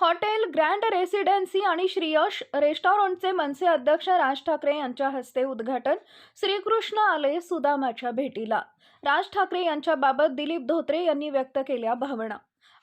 Hotel grand residency आणि श्रीयश रेस्टॉरंटचे मनसे अध्यक्ष राज ठाकरे यांच्या हस्ते उद्घाटन. श्रीकृष्ण आले सुदामाच्या भेटीला. राज ठाकरे यांच्याबाबत दिलीप धोत्रे यांनी व्यक्त केल्या भावना.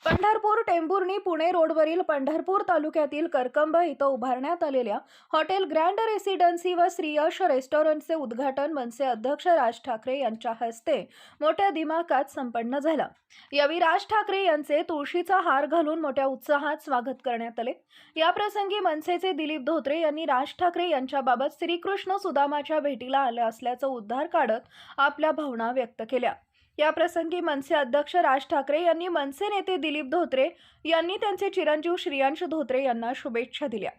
पंढरपूर टेंभुर्णी पुणे रोडवरील पंढरपूर तालुक्यातील करकंब इथं उभारण्यात आलेल्या हॉटेल ग्रँड रेसिडेन्सी व श्रीयश रेस्टॉरंटचे उद्घाटन मनसे अध्यक्ष राज ठाकरे यांच्या हस्ते मोठ्या दिमाकात संपन्न झालं. यावेळी राज ठाकरे यांचे तुळशीचा हार घालून मोठ्या उत्साहात स्वागत करण्यात आले. याप्रसंगी मनसेचे दिलीप धोत्रे यांनी राज ठाकरे यांच्याबाबत श्रीकृष्ण सुदामाच्या भेटीला आल्या असल्याचं उद्धार काढत आपल्या भावना व्यक्त केल्या. या प्रसंगी मनसे अध्यक्ष राज ठाकरे यांनी मनसे नेते दिलीप धोत्रे यांनी त्यांचे चिरंजीव श्रियांश धोत्रे यांना शुभेच्छा दिल्या.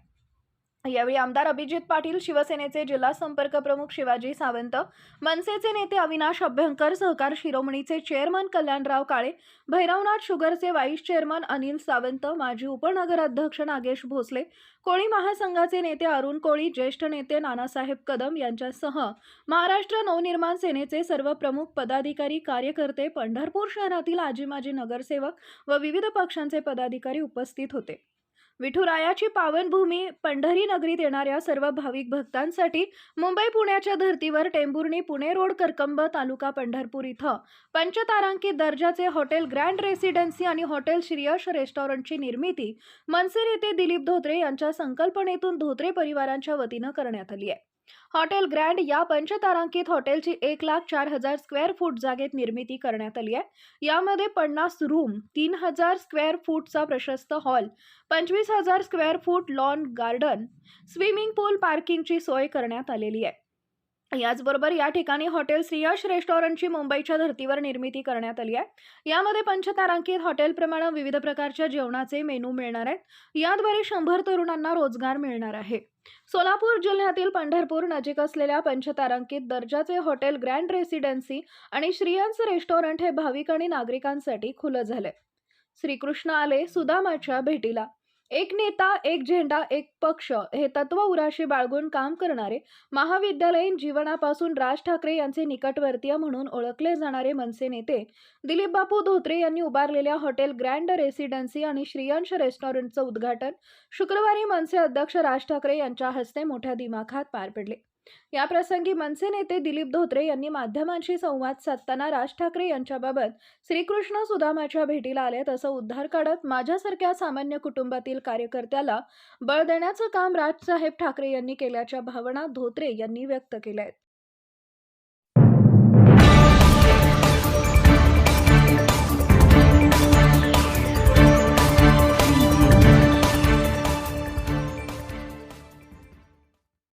यावेळी आमदार अभिजित पाटील शिवसेनेचे जिल्हा संपर्क प्रमुख शिवाजी सावंत मनसेचे नेते अविनाश अभ्यंकर सहकार शिरोमणीचे चेअरमन कल्याणराव काळे भैरवनाथ शुगरचे व्हाईस चेअरमन अनिल सावंत माजी उपनगराध्यक्ष नागेश भोसले कोळी महासंघाचे नेते अरुण कोळी ज्येष्ठ नेते नानासाहेब कदम यांच्यासह महाराष्ट्र नवनिर्माण सेनेचे सर्व प्रमुख पदाधिकारी कार्यकर्ते पंढरपूर शहरातील आजी माजी नगरसेवक व विविध पक्षांचे पदाधिकारी उपस्थित होते. विठुरायाची पावनभूमी पंढरी नगरीत येणाऱ्या सर्व भाविक भक्तांसाठी मुंबई पुण्याच्या धर्तीवर टेंभुर्णी पुणे रोड करकंब तालुका पंढरपूर इथं. पंचतारांकित दर्जाचे हॉटेल ग्रँड रेसिडेन्सी आणि हॉटेल श्रीयश रेस्टॉरंटची निर्मिती मनसे नेते दिलीप धोत्रे यांच्या संकल्पनेतून धोत्रे परिवारांच्या वतीनं करण्यात आली आहे. हॉटेल ग्रँड या पंचतारांकित हॉटेलची एक लाख चार हजार स्क्वेअर फूट जागेत निर्मिती करण्यात आली आहे. यामध्ये पन्नास रूम तीन हजार स्क्वेअर फूटचा प्रशस्त हॉल पंचवीस हजार square foot lawn garden swimming pool पार्किंगची सोय करण्यात आलेली आहे. याचबरोबर या ठिकाणी हॉटेल श्रीयश रेस्टॉरंटची मुंबईच्या धर्तीवर निर्मिती करण्यात आली आहे. यामध्ये पंचतारांकित हॉटेलप्रमाणे विविध प्रकारच्या जेवणाचे मेनू मिळणार आहेत. याद्वारे शंभर तरुणांना रोजगार मिळणार आहे. सोलापूर जिल्ह्यातील पंढरपूर नजीक असलेल्या पंचतारांकित दर्जाचे हॉटेल ग्रँड रेसिडेन्सी आणि श्रीयंस रेस्टॉरंट हे भाविक आणि नागरिकांसाठी खुलं झाले श्रीकृष्ण आले सुदामाच्या भेटीला. एक नेता एक झेंडा एक पक्ष हे तत्व उराशी बाळगून काम करणारे महाविद्यालयीन जीवनापासून राज ठाकरे यांचे निकटवर्तीय म्हणून ओळखले जाणारे मनसे नेते दिलीप बापू धोत्रे यांनी उभारलेल्या हॉटेल ग्रँड रेसिडेन्सी आणि श्रीयांश रेस्टॉरंटचं उद्घाटन शुक्रवारी मनसे अध्यक्ष राज ठाकरे यांच्या हस्ते मोठ्या दिमाखात पार पडले. या प्रसंगी मनसे नेते दिलीप धोत्रे यांनी माध्यमांशी संवाद साधताना राज ठाकरे यांच्याबाबत श्रीकृष्ण सुदामाच्या भेटीला आलेत असं उद्धार काढत माझ्यासारख्या सामान्य कुटुंबातील कार्यकर्त्याला बळ देण्याचं काम राजसाहेब ठाकरे यांनी केल्याच्या भावना धोत्रे यांनी व्यक्त केल्या आहेत